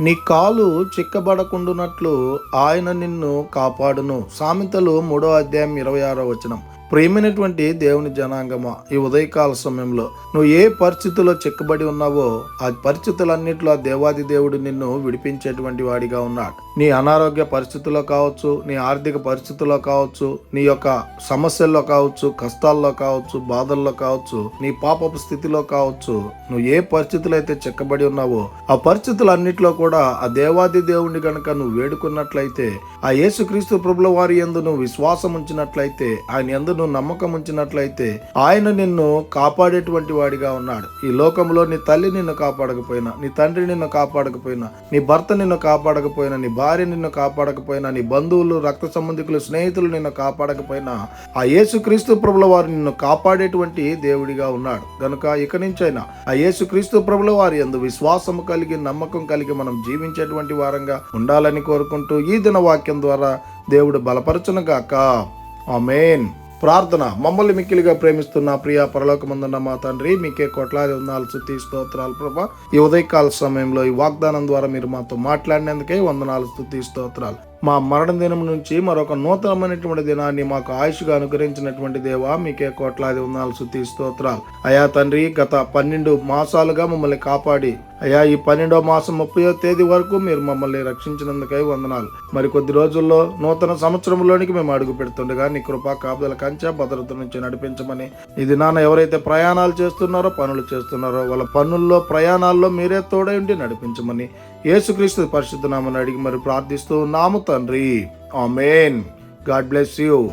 నీ కాలు చిక్కబడకుండునట్లు ఆయన నిన్ను కాపాడును. సామెతలు మూడో అధ్యాయం ఇరవై ఆరో వచనం. ప్రేమైనటువంటి దేవుని జనాంగమా ఈ ఉదయకాల సమయంలో? నువ్వు ఏ పరిస్థితుల్లో చిక్కబడి ఉన్నావో ఆ పరిస్థితులన్నింటిలో ఆ దేవాది దేవుడు నిన్ను విడిపించేటువంటి వాడిగా ఉన్నాడు. నీ అనారోగ్య పరిస్థితుల్లో కావచ్చు నీ ఆర్థిక పరిస్థితుల్లో కావచ్చు నీ యొక్క సమస్యల్లో కావచ్చు కష్టాల్లో కావచ్చు బాధల్లో కావచ్చు నీ పాపపు స్థితిలో కావచ్చు నువ్వు ఏ పరిస్థితులు అయితే చిక్కబడి ఉన్నావో ఆ పరిస్థితులన్నిటిలో కూడా కూడా ఆ దేవాది దేవుణ్ణి గనుక నువ్వు వేడుకున్నట్లయితే ఆ యేసుక్రీస్తు ప్రభుల వారి యందు నువ్వు విశ్వాసం ఉంచినట్లయితే ఆయన ఎందు నువ్వు నమ్మకం ఉంచినట్లయితే ఆయన నిన్ను కాపాడేటువంటి వాడిగా ఉన్నాడు. ఈ లోకంలో నీ తల్లి నిన్ను కాపాడకపోయినా నీ తండ్రి నిన్ను కాపాడకపోయినా నీ భర్త నిన్ను కాపాడకపోయినా నీ భార్య నిన్ను కాపాడకపోయినా నీ బంధువులు రక్త సంబంధికులు స్నేహితులు నిన్ను కాపాడకపోయినా ఆ యేసుక్రీస్తు ప్రభుల వారు నిన్ను కాపాడేటువంటి దేవుడిగా ఉన్నాడు. గనుక ఇక నుంచైనా ఆ యేసుక్రీస్తు ప్రభుల వారి యందు విశ్వాసం కలిగి నమ్మకం కలిగి మనం జీవించేటువంటి వారంగా ఉండాలని కోరుకుంటూ ఈ దిన వాక్యం ద్వారా దేవుడు బలపరచునుగాక గాక. ప్రార్థన మమ్మల్ని మిక్కిలిగా ప్రేమిస్తున్న ప్రియ పరలోకమందున్న మా తండ్రి మీకే కోట్లాది వందనాలు స్తుతి స్తోత్రాలు ప్రభా. ఈ ఉదయకాల సమయంలో ఈ వాగ్దానం ద్వారా మీరు మాతో మాట్లాడినందుకే వందనాలు స్తుతి స్తోత్రాలు. మా మరణ దినం నుంచి మరొక నూతనమైనటువంటి దినాన్ని మాకు ఆయుష్గా అనుగ్రహించినటువంటి దేవా మీకే కోట్లాది ఉన్నాలు శుద్ధి స్తోత్రాలు. అయా తండ్రి గత పన్నెండు మాసాలుగా మమ్మల్ని కాపాడి అయా ఈ పన్నెండో మాసం ముప్పయో తేదీ వరకు మీరు మమ్మల్ని రక్షించినందుకై వందనాలు. మరి కొద్ది రోజుల్లో నూతన సంవత్సరంలోనికి మేము అడుగు పెడుతుండగా నీ కృపా కాపుదల కంచె భద్రత నుంచి నడిపించమని ఇది నాన్న ఎవరైతే ప్రయాణాలు చేస్తున్నారో పనులు చేస్తున్నారో వాళ్ళ పనుల్లో ప్రయాణాల్లో మీరే తోడై ఉండి నడిపించమని యేసుక్రీస్తు పరిశుద్ధ నామని అడిగి మరి ప్రార్థిస్తూ నాము తండ్రి. ఆమెన్. God bless you.